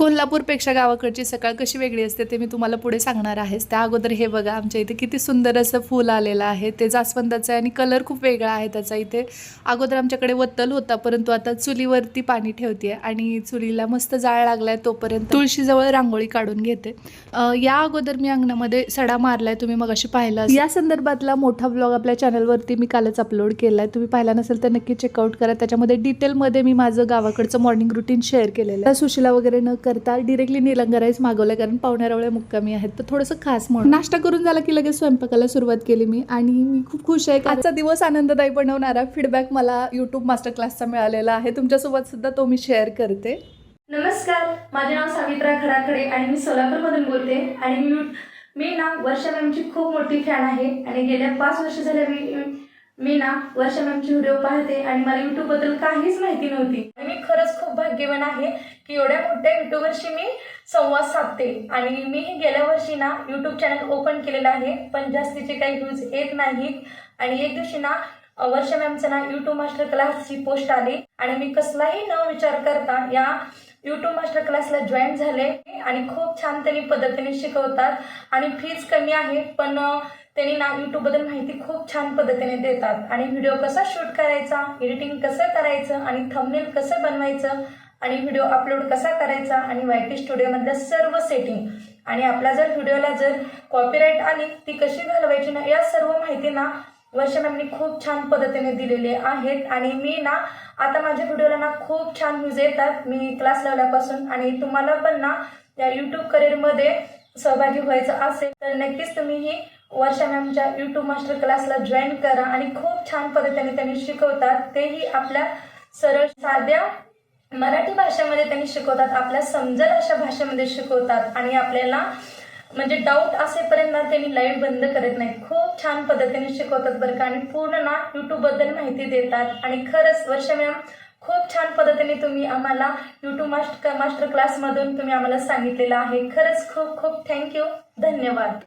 कोल्हापूरपेक्षा गावाकडची सकाळ कशी वेगळी असते ते मी तुम्हाला पुढे सांगणार आहेच त्या अगोदर हे बघा आमच्या इथे किती सुंदर असं फूल आलेलं आहे. ते जास्वंदाचं आहे आणि कलर खूप वेगळा आहे त्याचा इथे. अगोदर आमच्याकडे वत्तल होता परंतु आता चुलीवरती पाणी ठेवते आणि चुलीला मस्त जाळ लागलाय तोपर्यंत तुळशीजवळ रांगोळी काढून घेते. या अगोदर मी अंगणामध्ये सडा मारलाय तुम्ही मग अशी पाहिला या संदर्भातला मोठा ब्लॉग आपल्या चॅनलवरती मी कालच अपलोड केलाय. तुम्ही पाहिला नसेल तर नक्की चेकआउट करा. त्याच्यामध्ये डिटेलमध्ये मी माझं गावाकडचं मॉर्निंग रुटीन शेअर केलेलं आहे. सुशीला वगैरे न करता डिरेक्टली निलंगा राईस मागवलं कारण पाहुण्यारावळ्या मुक्कामी आहेत. तर थोडंसं खास म्हणून. नाश्ता करून झाला की लगेच स्वयंपाकाला सुरुवात केली मी. आणि मी खूप खुश आहे आजचा दिवस आनंददायी बनवणारा फीडबॅक मला युट्यूब मास्टर क्लासचा मिळालेला आहे. तुमच्यासोबत सुद्धा तो मी शेअर करते. नमस्कार माझे नाव सावित्रा खडाखडे आणि मी सोलापूरमधून बोलते. आणि मी ना वर्षा मॅमची खूप मोठी फॅन आहे. आणि गेल्या पाच वर्ष झाल्या मी मी ना वर्षा मॅमची व्हिडिओ पाहते. आणि मला युट्यूबबद्दल काहीच माहिती नव्हती. मी खरंच खूप भाग्यवान आहे की एवढ्या मोठ्या युट्यूबरशी मी संवाद साधते. आणि मी गेल्या वर्षी ना युट्यूब चॅनल ओपन केलेलं आहे पण जास्तीचे काही व्ह्यूज येत नाहीत. आणि एक दिवशी ना वर्षा मॅमचं ना युट्यूब मास्टर क्लासची पोस्ट आली. आणि मी कसलाही न विचार करता या युट्यूब मास्टर क्लासला जॉईन झाले. आणि खूप छान त्यांनी पद्धतीने शिकवतात. आणि फीज कमी आहे पण त्यांनी ना युट्यूबबद्दल माहिती खूप छान पद्धतीने देतात. आणि व्हिडिओ कसा शूट करायचा एडिटिंग कसं करायचं आणि थंबनेल कसं बनवायचं आणि व्हिडिओ अपलोड कसा करायचा आणि वाय टी स्टुडिओमधल्या सर्व सेटिंग आणि आपला जर व्हिडिओला जर कॉपीराईट आली ती कशी घालवायची ना या सर्व माहिती ना वर्षा मॅमनी खूप छान पद्धतीने दिलेले आहेत. आणि मी ना आता माझ्या व्हिडिओला ना खूप छान व्ह्यूज येतात. मी क्लास लावल्यापासून आणि तुम्हाला पण ना या यूट्यूब करिअरमध्ये सहभागी व्हायचं असेल तर नक्कीच तुम्ही ही वर्षा मॅमच्या यूट्यूब मास्टर क्लासला जॉईन करा. आणि खूप छान पद्धतीने त्यांनी शिकवतात. तेही आपल्या सरळ साध्या मराठी भाषेमध्ये त्यांनी शिकवतात आपल्या समजेल अशा भाषेमध्ये शिकवतात आणि आपल्याला म्हणजे डाऊट असेपर्यंत त्यांनी लाईव्ह बंद करत नाही खूप छान पद्धतीने शिकवतात बरं का. आणि पूर्ण ना YouTube बद्दल माहिती देतात. आणि खरंच वर्ष मॅम खूप छान पद्धतीने तुम्ही आम्हाला युट्यूब मास्टर मास्टर क्लासमधून तुम्ही आम्हाला सांगितलेलं आहे. खरंच खूप खूप थँक्यू धन्यवाद.